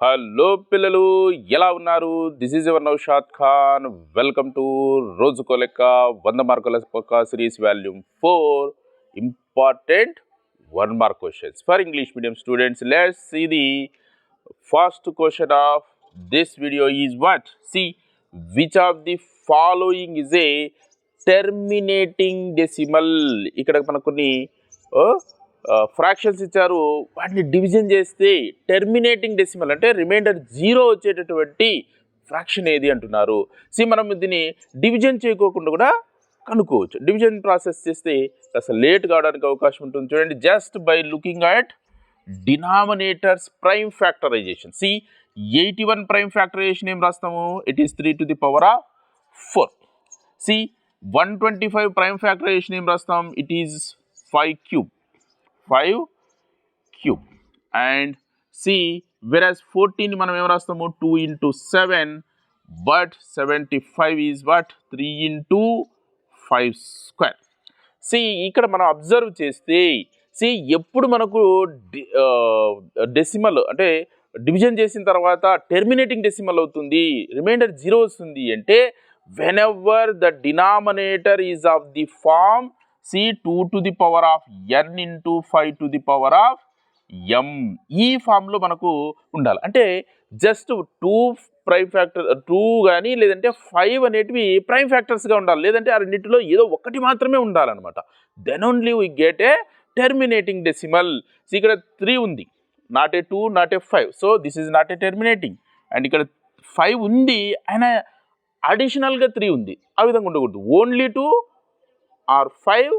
Hello పిల్లలు ఎలా ఉన్నారు? This is your Naushad Khan welcome to రోజుకో లెక్క వంద మార్కుల పక్క series volume four important one mark questions for English medium students let's ఇది the first question of this video is what see which of the following is a terminating decimal ఇక్కడ మనకు కొన్ని fractions ఇచ్చారు. వాటిని డివిజన్ చేస్తే terminating decimal అంటే remainder zero వచ్చేటటువంటి fraction ఏది అంటున్నారు. సి మనం దీన్ని డివిజన్ చేయకోకుండా కూడా కనుక్కోవచ్చు. డివిజన్ ప్రాసెస్ చేస్తే అసలు లేట్ కావడానికి అవకాశం ఉంటుంది. చూడండి just by looking at denominators prime factorisation see eighty one prime factorisation ఏం రాస్తాము? It is three to the power of four see one twenty five prime factorisation ఏం రాస్తాం? It is five cube five cube. And see whereas fourteen మనం ఏం రాస్తాము? Two into seven but seventy five is but three into five square. See ఇక్కడ మనం observe చేస్తే C ఎప్పుడు మనకు డెసిమల్ అంటే డివిజన్ చేసిన తర్వాత టెర్మినేటింగ్ డెసిమల్ అవుతుంది రిమైండర్ జీరో వస్తుంది అంటే whenever the denominator is of the form see two to the power of n into five to the power of m. ఈ ఫామ్లో మనకు ఉండాలి. అంటే just two prime factor two కానీ లేదంటే ఫైవ్ అనేటివి ప్రైమ్ ఫ్యాక్టర్స్గా ఉండాలి. లేదంటే ఆ రెండింటిలో ఏదో ఒకటి మాత్రమే ఉండాలన్నమాట. Then only we get a terminating decimal. ఇక్కడ త్రీ ఉంది. Not a two not a five. So this is not a terminating. And ఇక్కడ ఫైవ్ ఉంది. ఆయన అడిషనల్గా త్రీ ఉంది. ఆ విధంగా ఉండకూడదు. Only two or five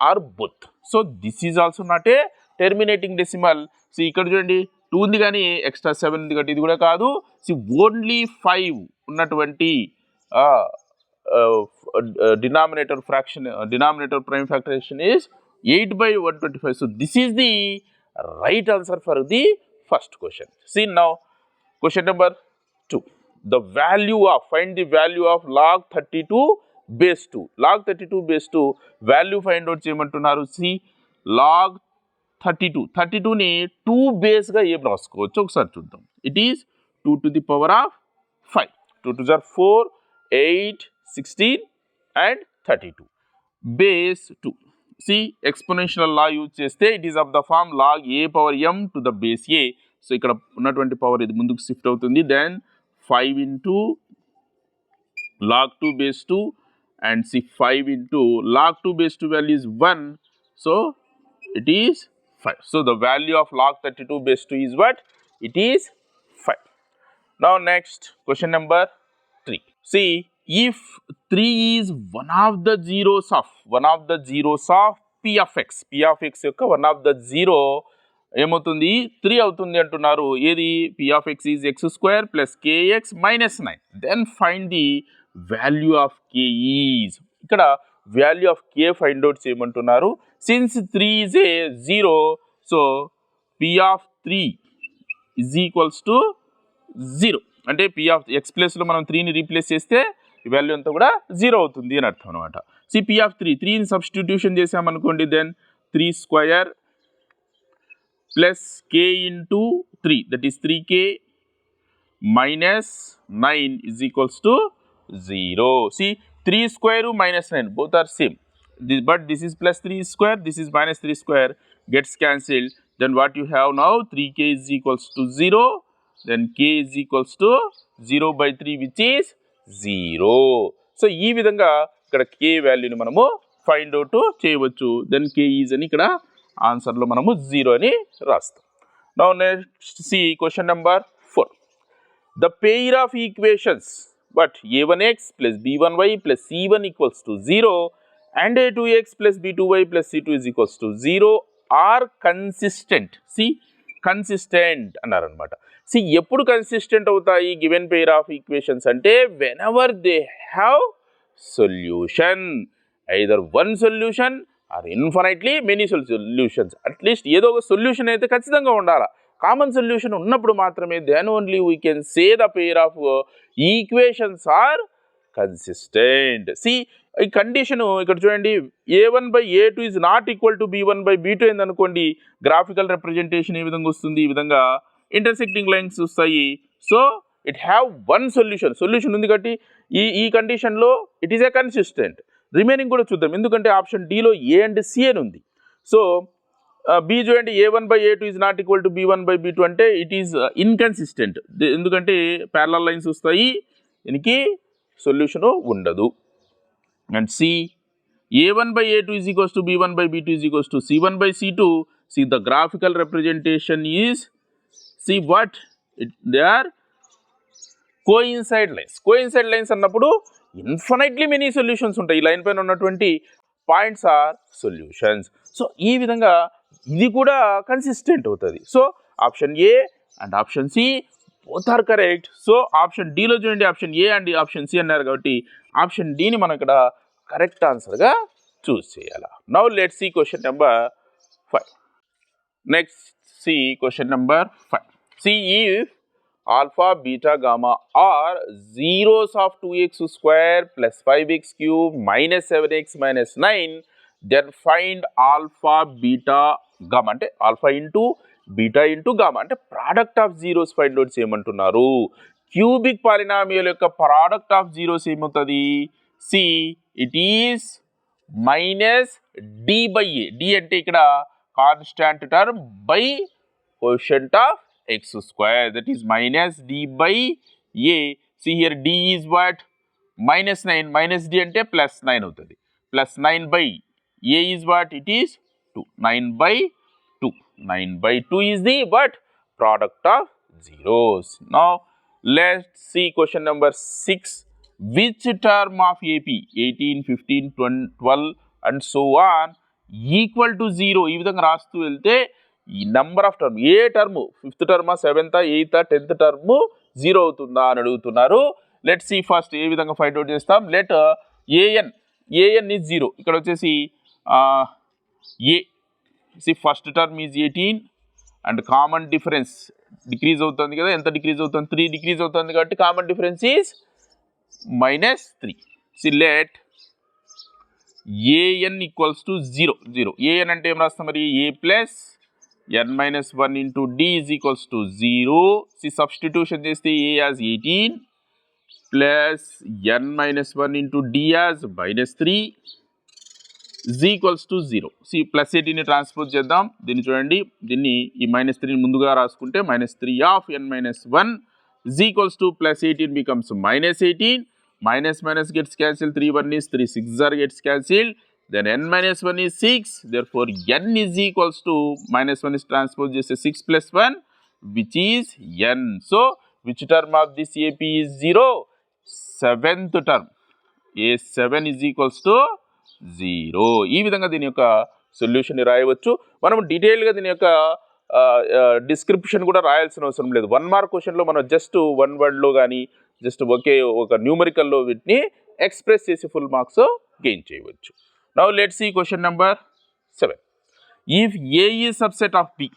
or both. So this is also not a terminating decimal so ఇక్కడ చూడండి టూ ఉంది కానీ ఎక్స్ట్రా సెవెన్ ఉంది కాబట్టి ఇది కూడా కాదు. సి ఓన్లీ ఫైవ్ ఉన్నటువంటి denominator fraction denominator prime factorisation is eight by one twenty five so this is the right answer for the first question see now question number two the value of find the value of log thirty two base two. Log thirty two base two value find out చేయమంటున్నారు. See log thirty two. Thirty టూని two బేస్గా ఏం రాసుకోవచ్చు? ఒకసారి చూద్దాం. It is two to the power of five two to jar four eight sixteen and thirty two base two see exponential law use చేస్తే it is of the form log a power m to the base a so ఇక్కడ ఉన్నటువంటి power ఇది ముందుకు shift అవుతుంది. Then five into log two base two and see 5 into log 2 base 2 value is 1 so it is 5 so the value of log 32 base 2 is what it is 5 now next question number 3 see if 3 is one of the zeros of one of the zeros of p of x p of x యొక్క one of the zero ఏమవుతుంది three అవుతుంది అంటున్నారు ఏది P of X is X square plus KX minus nine then find the Value of K is ఇక్కడ value of K find out చేయమంటున్నారు. Since three is a zero so P of three is equals to zero అంటే P of X ప్లేస్లో మనం త్రీని replace చేస్తే value అంతా కూడా zero అవుతుంది అని అర్థం అనమాట సి పి ఆఫ్ త్రీ త్రీని సబ్స్టిట్యూషన్ చేసామనుకోండి then three square plus K into three that is three K minus nine is equals to 0 see 3 square root minus 9 both are same this, but this is plus 3 square this is minus 3 square gets cancelled then what you have now 3k is equals to 0 then k is equals to 0 by 3 which is 0 so ఈ విధంగా ఇక్కడ K వాల్యూని మనము find out చేయవచ్చు then K is అని ఇక్కడ ఆన్సర్లో మనము జీరో అని రాస్తాం now next see question number four the pair of equations but A one X plus B one Y plus C one equals to zero and A two X plus B two Y plus C two is equals to zero are consistent see consistent అన్నారనమాట see ఎప్పుడు consistent అవుతాయి given pair of equations అంటే whenever they have solution either one solution or infinitely many solutions at least ఏదో ఒక solution అయితే ఖచ్చితంగా ఉండాలి. Common solution ఉన్నప్పుడు మాత్రమే then only we can say the pair of equations are consistent C ఈ condition ఇక్కడ చూడండి A one by A two is not equal to B one by B two ఏందనుకోండి graphical representation ఏ విధంగా వస్తుంది? ఈ విధంగా ఇంటర్సెక్టింగ్ లైన్స్ వస్తాయి. So it have one solution solution ఉంది కాబట్టి ఈ ఈ కండిషన్లో it is a consistent remaining కూడా చూద్దాం. ఎందుకంటే ఆప్షన్ డిలో ఏ అండ్ సి అని ఉంది. సో బీ చూడండి A one by A two is not equal to B one by B two అంటే ఇట్ ఈస్ ఇన్కన్సిస్టెంట్ ఎందుకంటే ప్యారలల్ లైన్స్ వస్తాయి దీనికి సొల్యూషను ఉండదు. And C A one by A two is equals to B one by B two is equals to C one by C two see the graphical representation is see what it they are coincide lines coincide lines అన్నప్పుడు infinitely many solutions ఉంటాయి. ఈ line పైన ఉన్నటువంటి points are solutions. So ఈ విధంగా ఇది కూడా consistent అవుతుంది. So option A and option C both are correct so option డిలో చూడండి option A and option C అన్నారు కాబట్టి ఆప్షన్ డిని మనం ఇక్కడ కరెక్ట్ ఆన్సర్గా చూస్ చేయాలి. Now let see question number five next see question number five see if alpha, beta, gamma are zeros of 2x square plus 5x cube minus 7x minus 9, then find alpha beta gamma అంటే alpha into beta into gamma అంటే product of zeros find outs చేయమంటున్నారు. Cubic polynomial యొక్క product of zeros ఏమవుతుంది? See it is minus d by a d అంటే ఇక్కడ constant term by quotient of x square that is minus d by a see here d is what minus nine minus d అంటే plus nine అవుతుంది. Plus nine by a is what it is? 2 9 by 2 9 by 2 is the what? Product of zeros. Now let's see question number 6 which term of ap 18 15 20, 12 and so on equal to zero ఈ విధంగా రాస్తూ వెళ్తే ఈ number of term A term fifth టర్మా seventh eighth tenth term zero అవుతుందా అని అడుగుతున్నారు. Let see first ఏ విధంగా ఫైండ్ అవుట్ చేస్తాం. Let an an is zero ఇక్కడ వచ్చేసి a see first term is eighteen and common difference decrease అవుతుంది కదా ఎంత డిక్రీజ్ అవుతుంది? త్రీ డిక్రీజ్ అవుతుంది కాబట్టి common difference is minus three see let an equals to zero zero an అంటే ఏం రాస్తాం మరి? A plus n minus one into d is equals to zero see substitution చేస్తే a as eighteen plus n minus one into d as minus three g equals to zero see plus ఎయిటీని transpose చేద్దాం దీన్ని చూడండి దీన్ని ఈ minus త్రీని ముందుగా రాసుకుంటే minus three of n minus one g equals to plus eighteen becomes minus eighteen minus minus gets cancel three one is three six are gets cancel then n minus one is six therefore n is equals to minus one is transpose చేస్తే six plus one which is n so which term of this AP is zero seventh term a seven is equals to zero. ఈ విధంగా దీని యొక్క సొల్యూషన్ని రాయవచ్చు. మనం డీటెయిల్గా దీని యొక్క డిస్క్రిప్షన్ కూడా రాయాల్సిన అవసరం లేదు. వన్ మార్క్ క్వశ్చన్లో మనం జస్ట్ వన్ వర్డ్లో కానీ జస్ట్ ఒకే ఒక న్యూమరికల్లో వీటిని ఎక్స్ప్రెస్ చేసి ఫుల్ మార్క్స్ గెయిన్ చేయవచ్చు. Now let see question number seven if A is is subset of B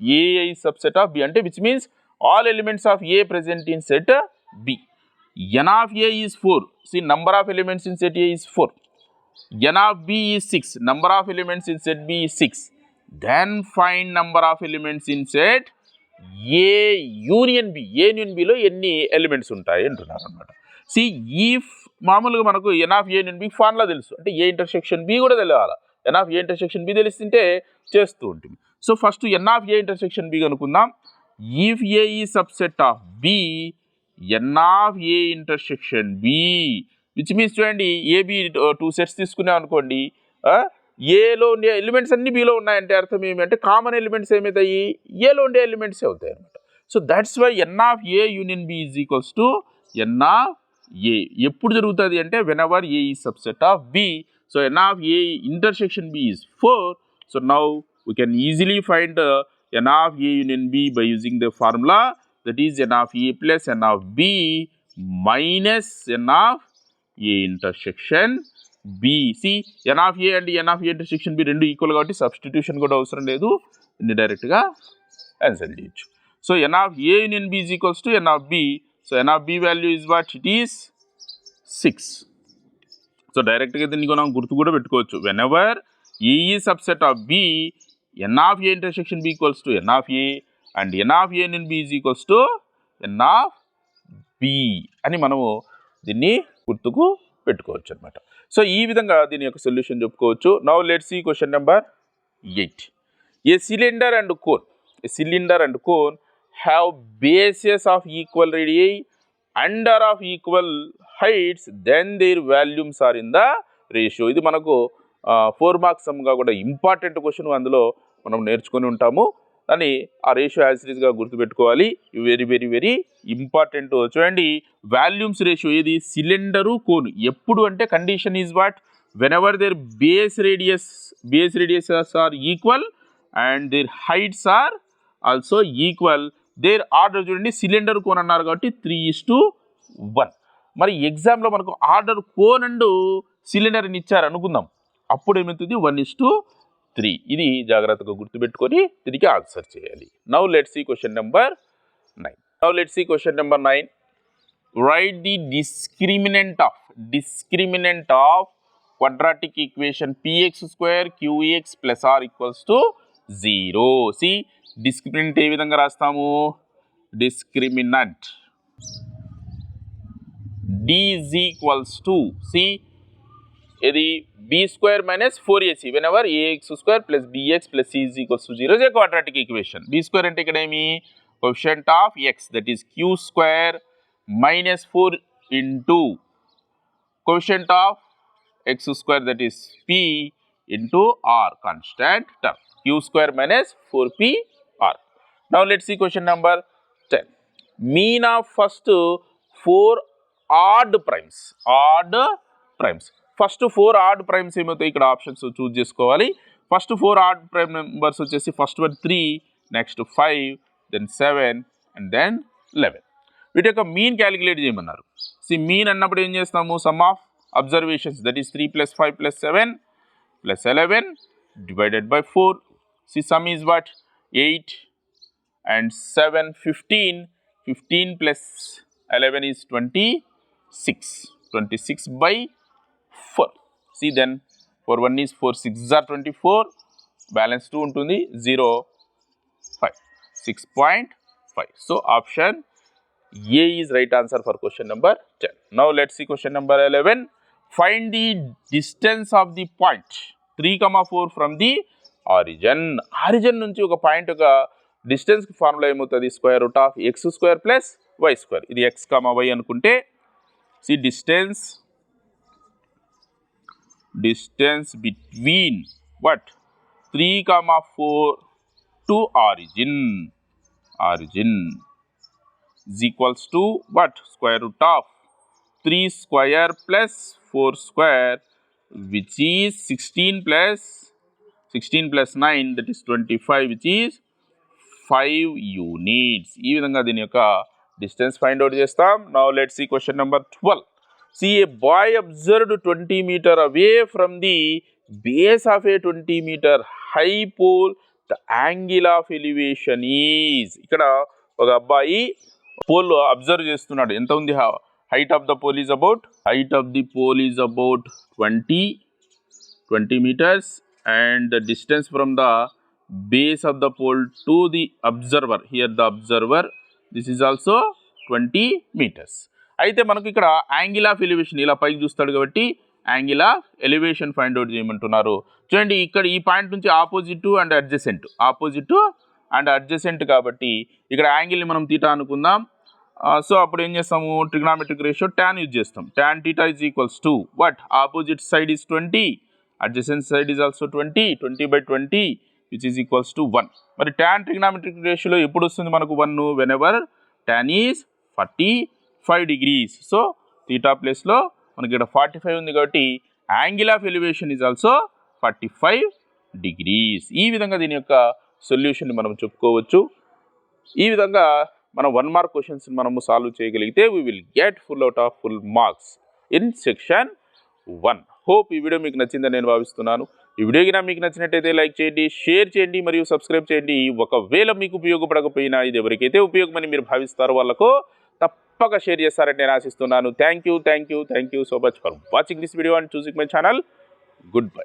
A is subset of B అంటే which means all elements of A present in set B n of A is four see number of elements in set A is four n of B is six number of elements in set B is six then number of of elements set a A union a union b లో ఎన్ని elements ఉంటాయి అంటున్నారు అనమాట see ఈ మామూలుగా మనకు n of A union B formula తెలుసు. అంటే ఏ ఇంటర్సెక్షన్ బి కూడా తెలియాలి? N of A intersection B తెలిస్తుంటే చేస్తూ ఉంటుంది. So first n of A intersection B అనుకుందాం if A is subset of B n of A intersection B which means చూడండి A B two sets తీసుకున్నాం అనుకోండి ఏలో ఉండే ఎలిమెంట్స్ అన్ని బీలో ఉన్నాయంటే అర్థం ఏమంటే కామన్ ఎలిమెంట్స్ ఏమవుతాయి? ఏలో ఉండే ఎలిమెంట్స్ అవుతాయి అనమాట so that's why n of A union B is equals to n of A ఎప్పుడు జరుగుతుంది అంటే whenever A is subset of B so n of A intersection B is four so now we can easily find n of A union B by using the formula that is n of A plus n of B minus n of A intersection B see n of A and n of A intersection B రెండు equal కాబట్టి substitution కూడా అవసరం లేదు. దీన్ని డైరెక్ట్గా answer చేయొచ్చు. So n of A union B is equals to n of B so n of B value is what it is six so డైరెక్ట్గా దీన్ని మనం గుర్తు కూడా పెట్టుకోవచ్చు. Whenever A is subset of B n of A intersection B equals to n of A and n of A union B is equals to n of B అని మనము దీన్ని గుర్తుకు పెట్టుకోవచ్చు అనమాట సో ఈ విధంగా దీని యొక్క సొల్యూషన్ చెప్పుకోవచ్చు. Now let see question number eight a cylinder and cone a cylinder and cone have bases of equal radii under of equal heights then their volumes are in the ratio ఇది మనకు four marks సమ్గా కూడా important question అందులో మనం నేర్చుకొని ఉంటాము. దాన్ని ఆ ratio యాసిరీస్గా గుర్తుపెట్టుకోవాలి. వెరీ వెరీ వెరీ ఇంపార్టెంట్ చూడండి వాల్యూమ్స్ రేషియో ఏది? సిలిండరు కోన్ ఎప్పుడు అంటే condition is what whenever their base radius base radius are equal and their heights are also equal their order చూడండి సిలిండర్ కోన్ అన్నారు కాబట్టి త్రీ ఇస్ టు వన్ మరి ఎగ్జామ్లో మనకు ఆర్డర్ కోన్ అండ్ సిలిండర్ని ఇచ్చారు అనుకుందాం. అప్పుడు ఏమవుతుంది? వన్ ఇస్ టు త్రీ ఇది జాగ్రత్తగా గుర్తుపెట్టుకొని తిరిగి ఆన్సర్ చేయాలి. Now let see question number nine now let see question number nine write the discriminant of discriminant of quadratic equation px square qx plus r equals to 0 see discriminant ఏ విధంగా రాస్తాము? Discriminant d is equals to see ఇది b square minus four ac whenever ax square plus bx plus c is equals to zero is quadratic equation b square అంటే ఇక్కడ ఏమి quotient of x that is q square minus four into quotient of x square that is p into r constant term q square minus 4p r. Now let's see question number 10. Mean of first four odd primes. Odd primes. First four odd primes ఏమవుతాయి ఇక్కడ options choose చేసుకోవాలి. First four odd prime numbers వచ్చేసి first one three next five then seven and then eleven వీటి యొక్క mean calculate చేయమన్నారు. See mean అన్నప్పుడు ఏం చేస్తాము? Sum of observations that is 3 plus 5 plus 7 plus 11 divided by 4 see sum is what? 8 and 7 15 15 plus 11 is 26 26 by 4 see then 4 1 is 4 6 are 24 balance 2 ఉంటుంది 0 5 6.5 so option A is right answer for question number 10. Now let's see question number 11. Find the distance of the point 3, comma 4 from the origin. Origin నుంచి ఒక point ఒక distance formula ఏమవుతుంది square root of x square plus y square ఇది X comma why అనుకుంటే see distance distance between what 3 comma 4 to origin origin is equals to what square root of 3 square plus 4 square which is 16 plus 16 plus 9 that is 25 which is 5 units ఈ విధంగా దీని యొక్క distance find out చేస్తాం now let's ఈ question number 12 see a boy observed twenty metre away from the base of a twenty metre high pole the angle of elevation is ఇక్కడ ఒక అబ్బాయి pole observe చేస్తున్నాడు. ఎంత ఉంది? Height of the pole is about height of the pole is about twenty twenty metres and the distance from the base of the pole to the observer here the observer this is also twenty metres అయితే మనకు ఇక్కడ angle of elevation ఇలా పైకి చూస్తాడు కాబట్టి angle of elevation find out చేయమంటున్నారు. చూడండి ఇక్కడ ఈ పాయింట్ నుంచి opposite and adjacent opposite and adjacent కాబట్టి ఇక్కడ యాంగిల్ని మనం తీటా అనుకుందాం. సో అప్పుడు ఏం చేస్తాము? ట్రిగ్నామెట్రిక్ రేషియో ట్యాన్ యూజ్ చేస్తాం. Tan theta is equals to what opposite side is twenty adjacent side is also twenty twenty by twenty which is equals to one మరి tan trigonometric రేషియోలో ఎప్పుడు వస్తుంది మనకు one whenever tan is forty five degrees. So theta ప్లేస్లో మనకి ఇక్కడ forty five ఉంది కాబట్టి angle of elevation is also forty five degrees. ఈ విధంగా దీని యొక్క సొల్యూషన్ని మనం చెప్పుకోవచ్చు. ఈ విధంగా మనం వన్ మార్క్ క్వశ్చన్స్ మనము సాల్వ్ చేయగలిగితే we will get full out of full marks in section one hope ఈ వీడియో మీకు నచ్చిందని నేను భావిస్తున్నాను. ఈ వీడియో కింద మీకు నచ్చినట్టయితే లైక్ చేయండి షేర్ చేయండి మరియు సబ్స్క్రైబ్ చేయండి. ఒకవేళ మీకు ఉపయోగపడకపోయినా ఇది ఎవరికైతే ఉపయోగమని మీరు భావిస్తారో వాళ్ళకు తప్పక షేర్ చేస్తారని నేను ఆశిస్తున్నాను. Thank you thank you thank you so much for watching this video and choosing my channel goodbye